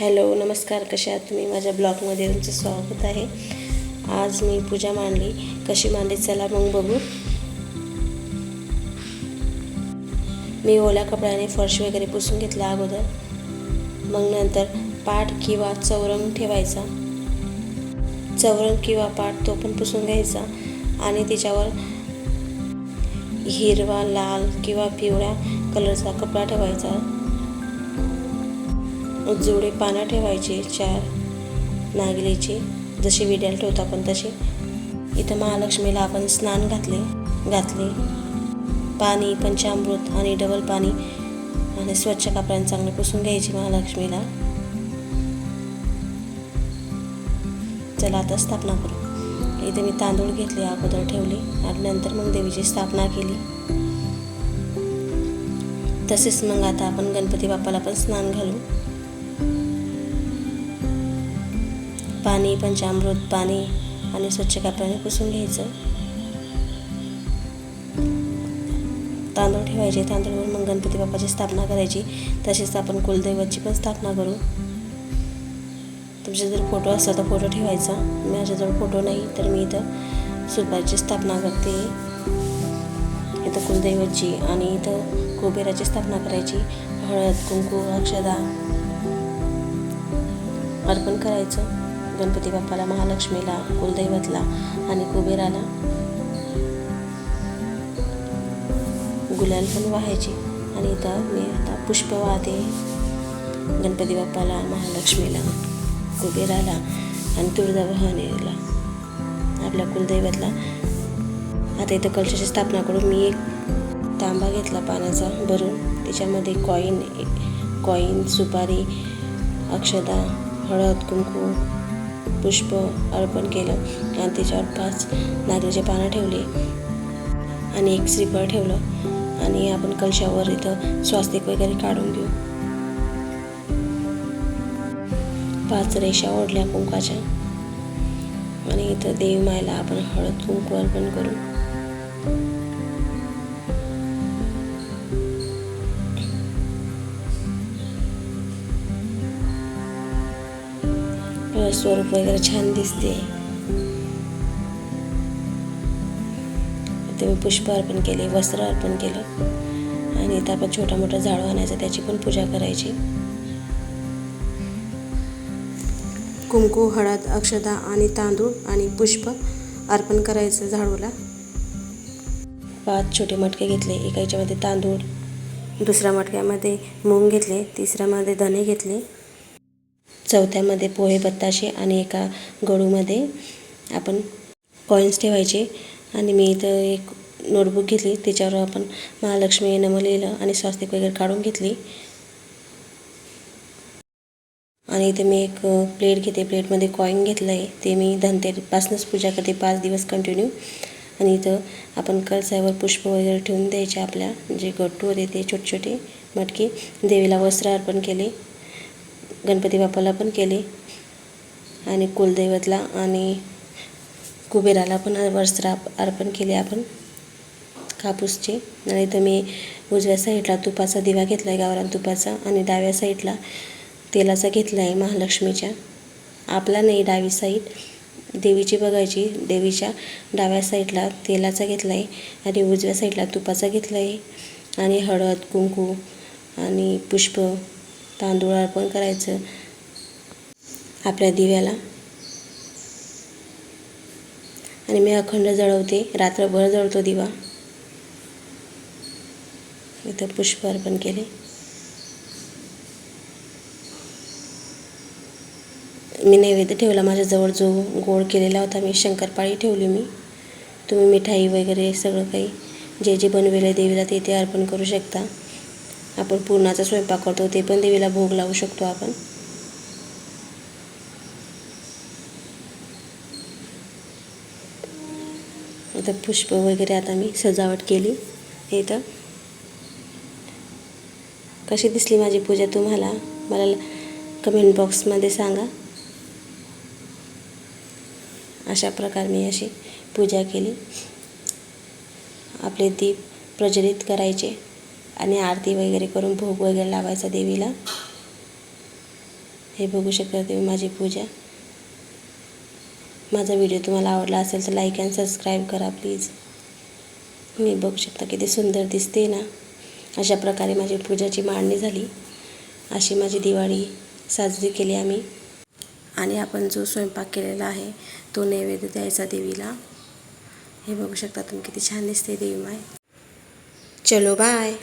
Hello नमस्कार कशा आहात तुम्ही? माझ्या ब्लॉगमध्ये तुमचं स्वागत आहे. आज मी पूजा मांडली. कशी मांडली? चला मग बघू. मी ओल्या कपड्याने फरश वगैरे पुसून घेतला अगोदर. मग नंतर पाठ किंवा चौरंग ठेवायचा. चौरंग किंवा पाठ तो पण पुसून घ्यायचा आणि त्याच्यावर हिरवा लाल किंवा पिवळ्या कलरचा कपडा ठेवायचा. जेवढे पानं ठेवायचे चार नागलीचे जसे विड्याला ठेवतो आपण तसे. इथं महालक्ष्मीला आपण स्नान घातले घातले. पाणी पंचामृत आणि डबल पाणी आणि स्वच्छ कपड्याने चांगले पुसून घ्यायचे महालक्ष्मीला. चला आता स्थापना करू. इथे मी तांदूळ घेतले अगोदर ठेवले आणि नंतर मग देवीची स्थापना केली. तसेच मग आता आपण गणपती बाप्पाला पण स्नान घालू. पाणी पंचामृत पाणी आणि स्वच्छ कापडाने पुसून घ्यायचं. तांदूळ ठेवायचे. तांदूळवर मग गणपती बाप्पाची स्थापना करायची. तसेच आपण कुलदैवतची पण स्थापना करू. तुमचे जर फोटो असला तर फोटो ठेवायचा. माझ्याजवळ फोटो नाही तर मी इथं सुपारीची स्थापना करते. इथं कुलदैवतची आणि इथं कुबेराची स्थापना करायची. हळद कुंकू अक्षदा अर्पण करायचं. गणपती बाप्पाला महालक्ष्मीला कुलदैवतला आणि कुबेराला गुलाल पण वाहायचे. आणि इथं मी आता पुष्प वाहते गणपती बाप्पाला महालक्ष्मीला कुबेराला आणि तुळजाभवानीला आपल्या कुलदैवतला. आता इथं कलशाची स्थापना करून मी एक तांबा घेतला पाण्याचा भरून. त्याच्यामध्ये कॉईन कॉईन सुपारी अक्षदा हळद कुंकू पुष्प अर्पण केलं आणि त्याच्यावर पाच नागरीचे पानं ठेवले आणि एक श्रीफळ ठेवलं आणि आपण कलशावर इथं स्वास्तिक वगैरे काढून घेऊ. पाच रेषा ओढल्या कुंकाच्या. आणि इथं देवी मायला आपण हळद कुंकू अर्पण करू. स्वरूप वगैरे छान दिसते. ते मी पुष्प अर्पण केले वस्त्र अर्पण केलं. आणि इथं आपण छोटा मोठा झाडू आणायचा त्याची पण पूजा करायची. कुंकू हळद अक्षदा आणि तांदूळ आणि पुष्प अर्पण करायचं झाडूला. पाच छोटे मटके घेतले एका याच्यामध्ये तांदूळ. दुसऱ्या मटक्यामध्ये मूग घेतले तिसऱ्यामध्ये धने घेतले. चौथ्यामध्ये पोहे बत्ताशे आणि एका गडूमध्ये आपण कॉईन्स ठेवायचे. आणि मी इथं एक नोटबुक घेतली. त्याच्यावर आपण महालक्ष्मी नमं लिहिलं आणि स्वास्तिक वगैरे काढून घेतली. आणि इथे मी एक प्लेट घेते. प्लेटमध्ये कॉईन घेतलं आहे ते मी धनतेरपासूनच पूजा करते. पाच दिवस कंटिन्यू आणि इथं आपण कळसावर पुष्प वगैरे ठेवून द्यायचे आपल्या जे गट्टू होते ते छोटे छोटे मटके. देवीला वस्त्र अर्पण केले. गणपती बाप्पाला पण केले. आणि कुलदैवतला आणि कुबेराला पण वस्त्र अर्पण केले आपण. कापूसचे. आणि इथं मी उजव्या साईडला तुपाचा दिवा घेतला आहे गावरान तुपाचा. आणि डाव्या साईडला तेलाचा घेतला आहे महालक्ष्मीच्या. आपला नाही डावी साईड. देवीची बघायची. देवीच्या डाव्या साईडला तेलाचा घेतला आहे आणि उजव्या साईडला तुपाचा घेतला आहे आणि हळद कुंकू आणि पुष्प तांदूळ अर्पण करायचं आपल्या दिव्याला. आणि मी अखंड जळवते रात्रभर जळतो दिवा. इथं पुष्प अर्पण केले. मी नैवेद्य ठेवला माझ्याजवळ जो गोड केलेला होता मी शंकरपाळी ठेवली मी. तुम्ही मिठाई वगैरे सगळं काही जे जे बनवेलं देवीला ते ते अर्पण करू शकता. आपण पुरणाचा स्वयंपाक करतो ते पण देवीला भोग लावू शकतो आपण. आता पुष्प वगैरे आता मी सजावट केली. इथं कशी दिसली माझी पूजा तुम्हाला? मला कमेंट बॉक्समध्ये सांगा. अशा प्रकारे मी अशी पूजा केली. आपले दीप प्रज्वलित करायचे. आणि आरती वगैरे करून भोग वगैरे लावायचा देवीला. हे बघू शकता तुम्ही माझी पूजा. माझा व्हिडिओ तुम्हाला आवडला असेल तर लाईक अँड सबस्क्राईब करा प्लीज मी बघू शकता किती सुंदर दिसते ना. अशा प्रकारे माझी पूजाची मांडणी झाली. अशी माझी दिवाळी साजरी केली आम्ही. आणि आपण जो स्वयंपाक केलेला आहे तो नैवेद्य द्यायचा देवीला. हे बघू शकता तुम्ही किती छान दिसते देवी माय. चलो बाय